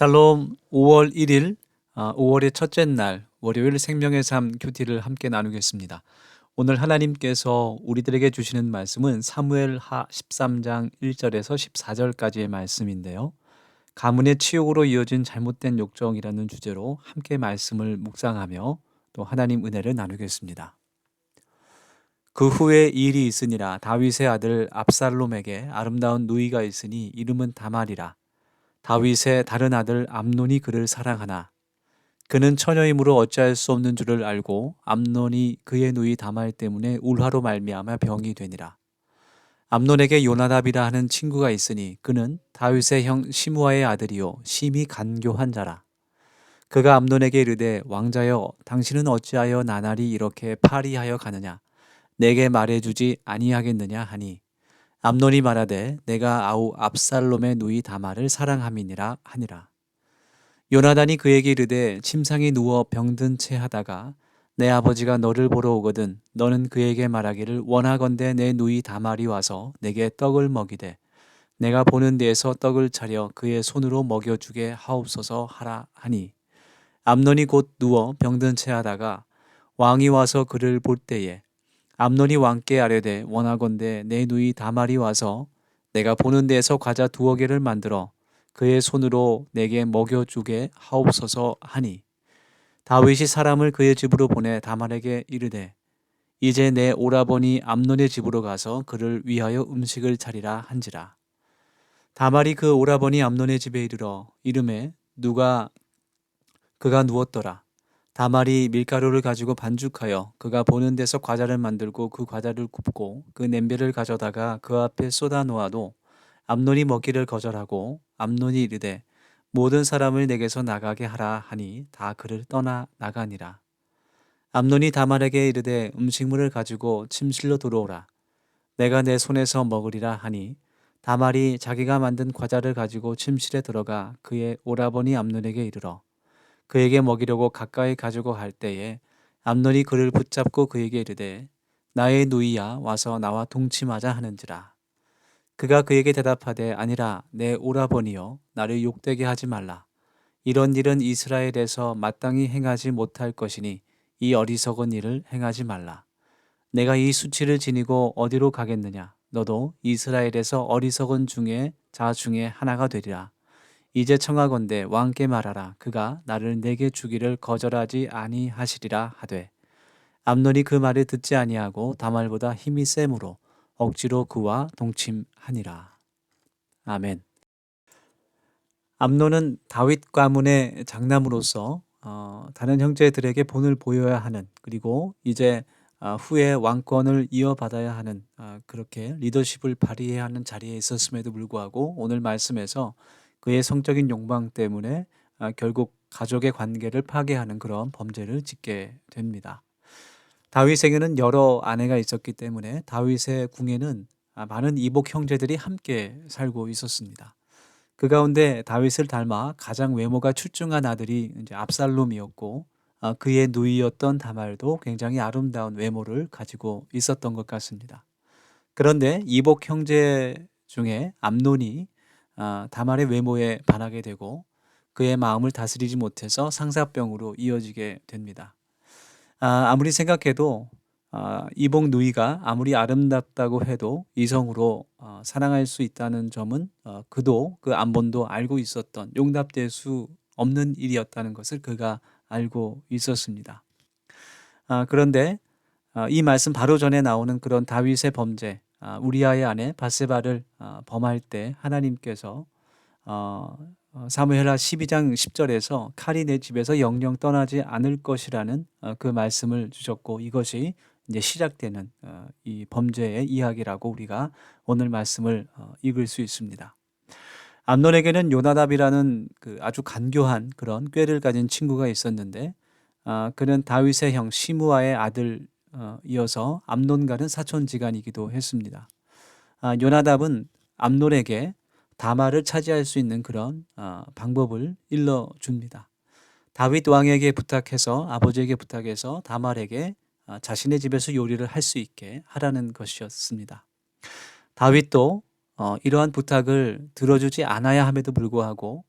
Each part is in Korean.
샬롬 5월 1일 5월의 첫째 날 월요일 생명의 삶 큐티를 함께 나누겠습니다. 오늘 하나님께서 우리들에게 주시는 말씀은 사무엘 하 13장 1절에서 14절까지의 말씀인데요. 가문의 치욕으로 이어진 잘못된 욕정이라는 주제로 함께 말씀을 묵상하며 또 하나님 은혜를 나누겠습니다. 그 후에 일이 있으니라 다윗의 아들 압살롬에게 아름다운 누이가 있으니 이름은 다말이라 다윗의 다른 아들 암논이 그를 사랑하나 그는 처녀이므로 어찌할 수 없는 줄을 알고 암논이 그의 누이 다말 때문에 울화로 말미암아 병이 되니라. 암논에게 요나답이라 하는 친구가 있으니 그는 다윗의 형 시므아의 아들이요 심히 간교한 자라. 그가 암논에게 이르되 왕자여 당신은 어찌하여 나날이 이렇게 파리하여 가느냐 내게 말해주지 아니하겠느냐 하니 암논이 말하되 내가 아우 압살롬의 누이 다말을 사랑함이니라 하니라. 요나단이 그에게 이르되 침상에 누워 병든 채 하다가 내 아버지가 너를 보러 오거든 너는 그에게 말하기를 원하건대 내 누이 다말이 와서 내게 떡을 먹이되 내가 보는 데에서 떡을 차려 그의 손으로 먹여주게 하옵소서 하라 하니 암논이 곧 누워 병든 채 하다가 왕이 와서 그를 볼 때에 암논이 왕께 아뢰되 원하건대 내 누이 다말이 와서 내가 보는 데에서 과자 두어 개를 만들어 그의 손으로 내게 먹여 주게 하옵소서 하니. 다윗이 사람을 그의 집으로 보내 다말에게 이르되 이제 내 오라버니 암논의 집으로 가서 그를 위하여 음식을 차리라 한지라. 다말이 그 오라버니 암논의 집에 이르러 이름에 누가 그가 누웠더라 다말이 밀가루를 가지고 반죽하여 그가 보는 데서 과자를 만들고 그 과자를 굽고 그 냄비를 가져다가 그 앞에 쏟아 놓아도 암논이 먹기를 거절하고 암논이 이르되 모든 사람을 내게서 나가게 하라 하니 다 그를 떠나 나가니라. 암논이 다말에게 이르되 음식물을 가지고 침실로 들어오라. 내가 내 손에서 먹으리라 하니 다말이 자기가 만든 과자를 가지고 침실에 들어가 그의 오라버니 암논에게 이르러 그에게 먹이려고 가까이 가지고 갈 때에 암논이 그를 붙잡고 그에게 이르되 나의 누이야 와서 나와 동침하자 하는지라. 그가 그에게 대답하되 아니라 내 오라버니여 나를 욕되게 하지 말라. 이런 일은 이스라엘에서 마땅히 행하지 못할 것이니 이 어리석은 일을 행하지 말라. 내가 이 수치를 지니고 어디로 가겠느냐? 너도 이스라엘에서 어리석은 중에 자 중에 하나가 되리라 이제 청하건대 왕께 말하라 그가 나를 내게 주기를 거절하지 아니하시리라 하되 암논이 그 말을 듣지 아니하고 다말보다 힘이 세므로 억지로 그와 동침하니라 아멘. 암논은 다윗 가문의 장남으로서 어, 다른 형제들에게 본을 보여야 하는 그리고 이제 어, 후에 왕권을 이어받아야 하는 어, 그렇게 리더십을 발휘해야 하는 자리에 있었음에도 불구하고 오늘 말씀에서 그의 성적인 욕망 때문에 아, 결국 가족의 관계를 파괴하는 그런 범죄를 짓게 됩니다. 다윗에게는 여러 아내가 있었기 때문에 다윗의 궁에는 아, 많은 이복 형제들이 함께 살고 있었습니다. 그 가운데 다윗을 닮아 가장 외모가 출중한 아들이 이제 압살롬이었고 아, 그의 누이였던 다말도 굉장히 아름다운 외모를 가지고 있었던 것 같습니다. 그런데 이복 형제 중에 암논이 아, 다말의 외모에 반하게 되고 그의 마음을 다스리지 못해서 상사병으로 이어지게 됩니다. 아, 아무리 생각해도 아, 이복 누이가 아무리 아름답다고 해도 이성으로 어, 사랑할 수 있다는 점은 어, 그도 그 안본도 알고 있었던 용납될 수 없는 일이었다는 것을 그가 알고 있었습니다. 아, 그런데 아, 이 말씀 바로 전에 나오는 그런 다윗의 범죄, 아, 우리아의 아내 바세바를 어, 범할 때 하나님께서 어, 어, 사무엘하 12장 10절에서 칼이 내 집에서 영영 떠나지 않을 것이라는 그 말씀을 주셨고 이것이 이제 시작되는 이 범죄의 이야기라고 우리가 오늘 말씀을 읽을 수 있습니다. 암논에게는 요나답이라는 그 아주 간교한 그런 꾀를 가진 친구가 있었는데 아, 그는 다윗의 형 시므아의 아들 어, 이어서 암논과는 사촌지간이기도 했습니다. 아, 요나답은 암논에게 다마를 차지할 수 있는 그런 어, 방법을 일러 줍니다. 다윗 왕에게 부탁해서 아버지에게 부탁해서 다말에게 어, 자신의 집에서 요리를 할 수 있게 하라는 것이었습니다. 다윗도 이러한 부탁을 들어주지 않아야 함에도 불구하고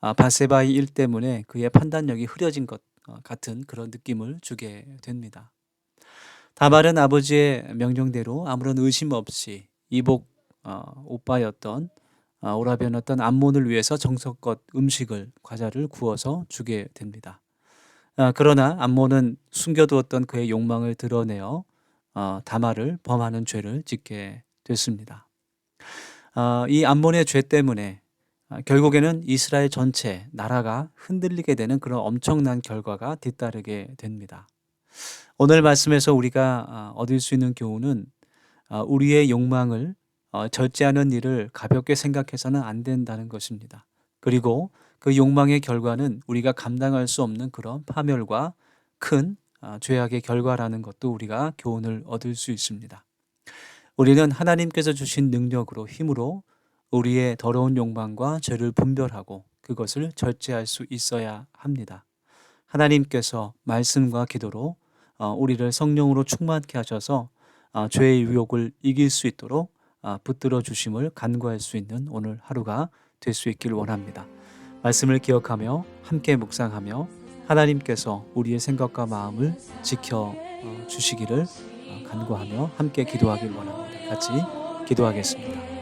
아, 바세바의 일 때문에 그의 판단력이 흐려진 것 어, 같은 그런 느낌을 주게 됩니다. 다말은 아버지의 명령대로 아무런 의심 없이 이복 어, 오빠였던 어, 오라비였던 암몬을 위해서 정성껏 음식을 과자를 구워서 주게 됩니다. 아, 그러나 암몬은 숨겨두었던 그의 욕망을 드러내어 어, 다말을 범하는 죄를 짓게 됐습니다. 아, 이 암몬의 죄 때문에 아, 결국에는 이스라엘 전체 나라가 흔들리게 되는 그런 엄청난 결과가 뒤따르게 됩니다. 오늘 말씀에서 우리가 아, 얻을 수 있는 교훈은 아, 우리의 욕망을 어, 절제하는 일을 가볍게 생각해서는 안 된다는 것입니다. 그리고 그 욕망의 결과는 우리가 감당할 수 없는 그런 파멸과 큰 아, 죄악의 결과라는 것도 우리가 교훈을 얻을 수 있습니다. 우리는 하나님께서 주신 능력으로 힘으로 우리의 더러운 욕망과 죄를 분별하고 그것을 절제할 수 있어야 합니다. 하나님께서 말씀과 기도로 어, 우리를 성령으로 충만케 하셔서 어, 죄의 유혹을 이길 수 있도록 어, 붙들어 주심을 간구할 수 있는 오늘 하루가 될 수 있길 원합니다. 말씀을 기억하며 함께 묵상하며 하나님께서 우리의 생각과 마음을 지켜 주시기를 간구하며 함께 기도하길 원합니다. 같이 기도하겠습니다.